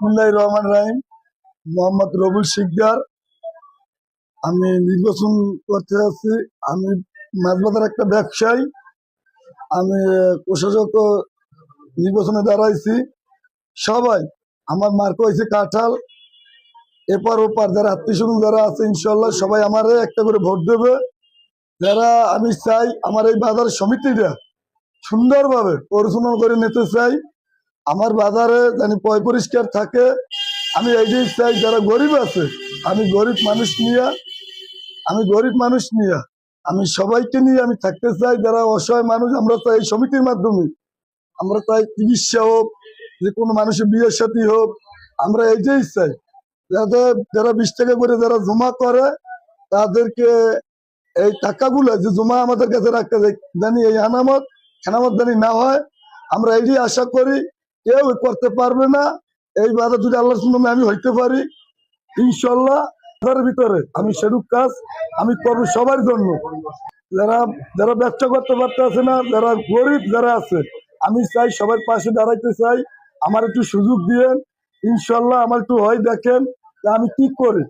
বিসমুল্লাহ রহমান রাহিম, মোহাম্মদ রবুল শিকদার। আমি নির্বাচন করতে যাচ্ছি। আমি মাছবাজার একটা ব্যবসায়ী। আমি প্রশাসক নির্বাচনে দাঁড়াইছি। সবাই, আমার মার্ক হয়েছে কাঁঠাল। এপার ওপার যারা আত্মীয় যারা আছে ইনশাল্লাহ সবাই আমারে একটা করে ভোট দেবে। যারা আমি চাই, আমার এই বাজার সমিতিটা সুন্দরভাবে পরিচালনা করে নিতে চাই। আমার বাজারে জানি পয় পরিষ্কার থাকে, আমি এই এইটাই চাই যারা গরিব আছে, আমি গরিব মানুষ নিয়ে, আমি গরিব মানুষ নিয়ে, আমি সবাইকে নিয়ে আমি থাকতে চাই, যারা অসহায় মানুষ, আমরা চাই এই সমিতির মাধ্যমে। আমরা চাই চিকিৎসা হোক, যে কোনো মানুষের বিয়ের সাথী হোক, আমরা এই এইটাই চাই। যাতে যারা বিশ টাকা করে যারা জমা করে, তাদেরকে এই টাকাগুলো যে জমা আমাদের কাছে রাখতে জানি এই আনামত খেনামত জানি না হয়, আমরা এইটাই আশা করি কেউ করতে পারবে না। এই বাধা যদি আল্লাহর সুন্দর আমি হইতে পারি ইনশাল্লাহ তার ভিতরে আমি সেরূপ কাজ আমি করব সবার জন্য। যারা যারা ব্যবসা করতে পারতেছে না, যারা গরিব যারা আছে, আমি চাই সবার পাশে দাঁড়াইতে চাই। আমার একটু সুযোগ দিয়েন ইনশাল্লাহ আমার একটু হয় দেখেন আমি কি করি।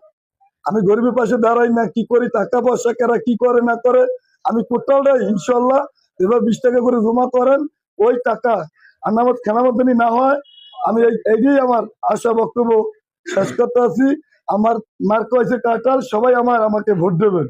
আমি গরিবের পাশে দাঁড়াই না, কি করি টাকা পয়সা কেরা কি করে, না করে, আমি কোথাওটাই ইনশাল্লাহ এবার বিশ টাকা করে জমা করেন, ওই টাকা আনামত খেনামতনি না হয়, আমি এই এইটাই আমার আশা, বক্তব্য। শেষ করতে আছি আমার মার্ক হয়েছে কাটাল, সবাই আমার আমাকে ভোট দেবেন।